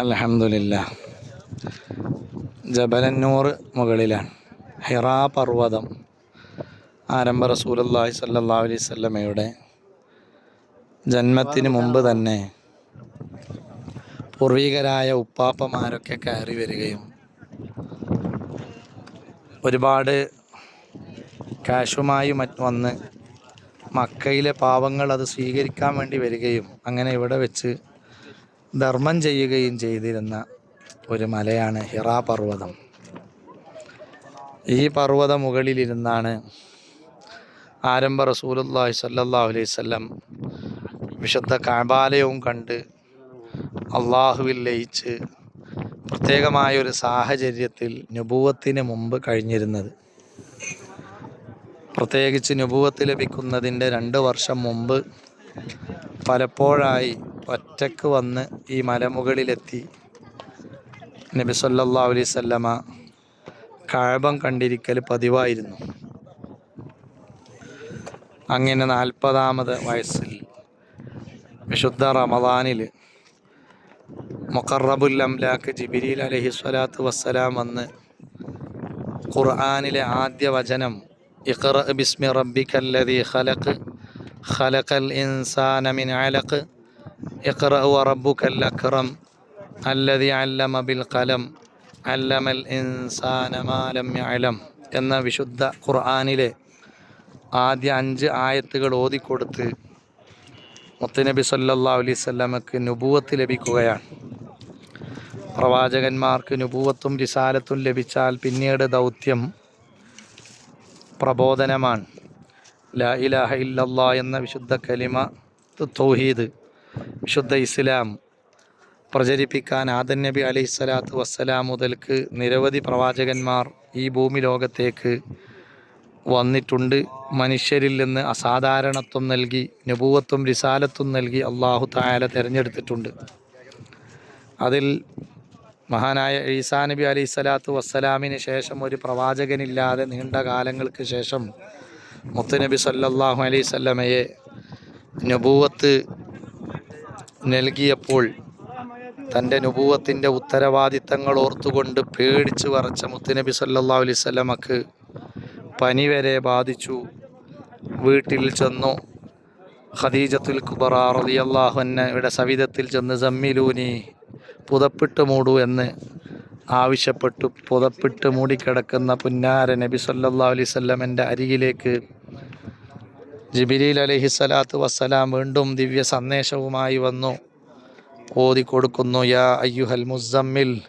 അലഹമില്ല ജബലന്നൂർ മുകളിലാണ്. ഹിറാ പർവതം. ആരംഭ റസൂലല്ലാഹി സല്ലാ അലൈഹി സ്വല്ലമയുടെ ജന്മത്തിന് മുമ്പ് തന്നെ പൂർവികരായ ഉപ്പാപ്പമാരൊക്കെ കയറി വരികയും ഒരുപാട് കാശുമായി മറ്റ് വന്ന് മക്കയിലെ പാവങ്ങൾ അത് സ്വീകരിക്കാൻ വേണ്ടി വരികയും അങ്ങനെ ഇവിടെ വെച്ച് ധർമ്മം ചെയ്യുകയും ചെയ്തിരുന്ന ഒരു മലയാണ് ഹിറ പർവതം. ഈ പർവത മുകളിലിരുന്നാണ് ആരംഭ റസൂലുല്ലാഹി അലൈഹി വസല്ലം വിശുദ്ധ കാബാലയവും കണ്ട് അള്ളാഹുവിൽ ലയിച്ച് പ്രത്യേകമായ ഒരു സാഹചര്യത്തിൽ നുപൂവത്തിന് മുമ്പ് കഴിഞ്ഞിരുന്നത്. പ്രത്യേകിച്ച് നുപൂവത്ത് ലഭിക്കുന്നതിന്റെ രണ്ട് വർഷം മുമ്പ് പലപ്പോഴായി ഒറ്റയ്ക്ക് വന്ന് ഈ മലമുകളിലെത്തി. നബി അലൈഹി വസല്ലമ കഴബം കണ്ടിരിക്കൽ പതിവായിരുന്നു. അങ്ങനെ നാൽപ്പതാമത് വയസ്സിൽ വിശുദ്ധ റമദാനിൽ മുഖറബുൽ അംലാക്ക് ജിബിരിൽ അലഹി സ്വലാത്തു വസ്സലാം വന്ന് ഖുർആാനിലെ ആദ്യ വചനം ഇഖ്റ ബിസ്മി റബ്ബിഖല്ലി ഖലഖ് ഖലഖൽ ഇൻസാന മിൻ അലഖ് അക്റം الذي അല്ലമ ബിൽ علم അല്ലമൽ ما لم يعلم എന്ന വിശുദ്ധ ഖുർആാനിലെ ആദ്യ അഞ്ച് ആയത്തുകൾ ഓതിക്കൊടുത്ത് മുത്തനബി സല്ലാ അലൈഹി വസല്ലമക്ക് നുബൂവത്ത് ലഭിക്കുകയാണ്. പ്രവാചകന്മാർക്ക് നുപൂവത്തും റിസാലത്തും ലഭിച്ചാൽ പിന്നീട് ദൗത്യം പ്രബോധനമാണ്. ലാ ഇലാഹ ഇല്ലല്ലാ എന്ന വിശുദ്ധ കലിമ തൗഹീദ്. വിശുദ്ധ ഇസ്ലാം പ്രചരിപ്പിക്കാൻ ആദൻ നബി അലൈഹി സ്വലാത്തു വസ്സലാം മുതൽക്ക് നിരവധി പ്രവാചകന്മാർ ഈ ഭൂമി ലോകത്തേക്ക് വന്നിട്ടുണ്ട്. മനുഷ്യരിൽ നിന്ന് അസാധാരണത്വം നൽകി നബൂവത്വം റിസാലത്തും നൽകി അള്ളാഹു തായാല തിരഞ്ഞെടുത്തിട്ടുണ്ട്. അതിൽ മഹാനായ ഈസാ നബി അലൈഹി സ്വലാത്തു വസ്സലാമിന് ശേഷം ഒരു പ്രവാചകനില്ലാതെ നീണ്ട കാലങ്ങൾക്ക് ശേഷം മുത്തുനബി സല്ലാഹു അലൈഹി സ്വല്ലമയെ നുപൂവത്ത് നൽകിയപ്പോൾ തന്റെ നുപൂവത്തിന്റെ ഉത്തരവാദിത്തങ്ങൾ ഓർത്തുകൊണ്ട് പേടിച്ച് വറച്ച മുത്തുനബി സല്ലാ അലൈഹി സ്വലമക്ക് പനി വരെ ബാധിച്ചു. വീട്ടിൽ ചെന്നു. ഖദീജത്തുൽ കുബറ റളിയല്ലാഹു ഇവിടെ സവിധത്തിൽ ചെന്ന് സമ്മിലൂനി പുതപ്പിട്ട് മൂടൂ എന്ന് ആവശ്യപ്പെട്ടു. പുതപ്പിട്ട് മൂടിക്കിടക്കുന്ന പുന്നാര നബി സല്ലാ അലൈഹി വസല്ലമന്റെ അരികിലേക്ക് ജിബിലീൽ അലഹി സ്വലാത്തു വസ്സലാം വീണ്ടും ദിവ്യ സന്ദേശവുമായി വന്നു. ഓതി കൊടുക്കുന്നു യാ അയ്യുഹൽ മുസമ്മിൽ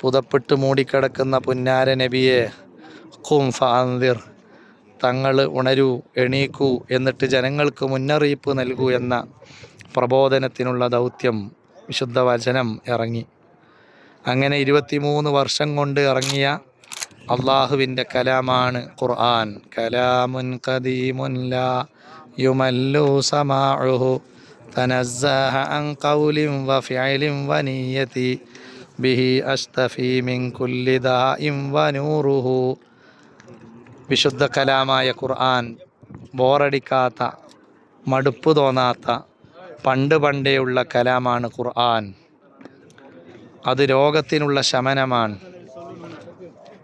പുതപ്പെട്ട് മൂടിക്കിടക്കുന്ന പുന്നാര നബിയെ ഖും ഫാന്തിർ തങ്ങൾ ഉണരൂ എണീക്കൂ എന്നിട്ട് ജനങ്ങൾക്ക് മുന്നറിയിപ്പ് നൽകൂ എന്ന പ്രബോധനത്തിനുള്ള ദൗത്യം വിശുദ്ധ വചനം ഇറങ്ങി. അങ്ങനെ ഇരുപത്തിമൂന്ന് വർഷം കൊണ്ട് ഇറങ്ങിയ അള്ളാഹുവിന്റെ കലാമാണ് ഖുർആൻ. കലാമുൻ കദീമുൻ ലാ യുമല്ലു സമാഉഹു. തനസ്സഹ അൻ ഖൗലിൻ വഫിഅലിൻ വനിയതി ബിഹി മിൻ കുല്ലി ദാഇൻ വനൂറുഹു വിശുദ്ധ കലാമായ ഖുർആൻ ബോറടിക്കാത്ത മടുപ്പ് തോന്നാത്ത പണ്ട് പണ്ടേയുള്ള കലാമാണ് ഖുർആൻ. അത് രോഗത്തിനുള്ള ശമനമാണ്.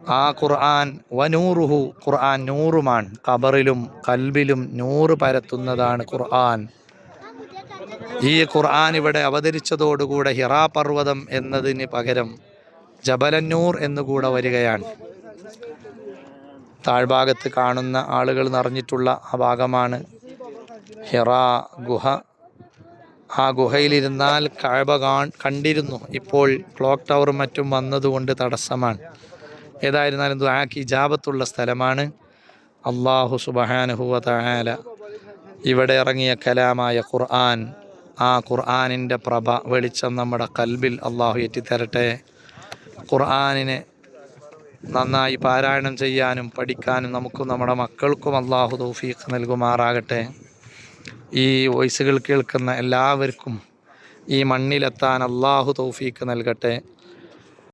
ആ ഖുർആൻ വനൂറുഹു ഖുർആൻ നൂറുമാണ്. കബറിലും കൽബിലും നൂറ് പരത്തുന്നതാണ് ഖുർആൻ. ഈ ഖുർആൻ ഇവിടെ അവതരിച്ചതോടുകൂടെ ഹിറാ പർവതം എന്നതിന് പകരം ജബലന്നൂർ എന്നുകൂടെ വരികയാണ്. താഴ്ഭാഗത്ത് കാണുന്ന ആളുകൾ നിറഞ്ഞിട്ടുള്ള ആ ഭാഗമാണ് ഹിറാ ഗുഹ. ആ ഗുഹയിലിരുന്നാൽ കഴബ കാ കണ്ടിരുന്നു. ഇപ്പോൾ ക്ലോക്ക് ടവറും മറ്റും വന്നതുകൊണ്ട് തടസ്സമാണ്. ഏതായിരുന്നാലും ദുആക്ക് ഇജാബത്തുള്ള സ്ഥലമാണ്. അള്ളാഹു തആല ഇവിടെ ഇറങ്ങിയ കലാമായ ഖുർആൻ ആ ഖുർആനിന്റെ പ്രഭ വെളിച്ചം നമ്മുടെ കൽബിൽ അള്ളാഹു എത്തിത്തരട്ടെ ഖുർആനിനെ നന്നായി പാരായണം ചെയ്യാനും പഠിക്കാനും നമുക്കും നമ്മുടെ മക്കൾക്കും അള്ളാഹു തൗഫീഖ് നൽകുമാറാകട്ടെ. ഈ വോയിസുകൾ കേൾക്കുന്ന എല്ലാവർക്കും ഈ മണ്ണിലെത്താൻ അള്ളാഹു തൗഫീഖ് നൽകട്ടെ.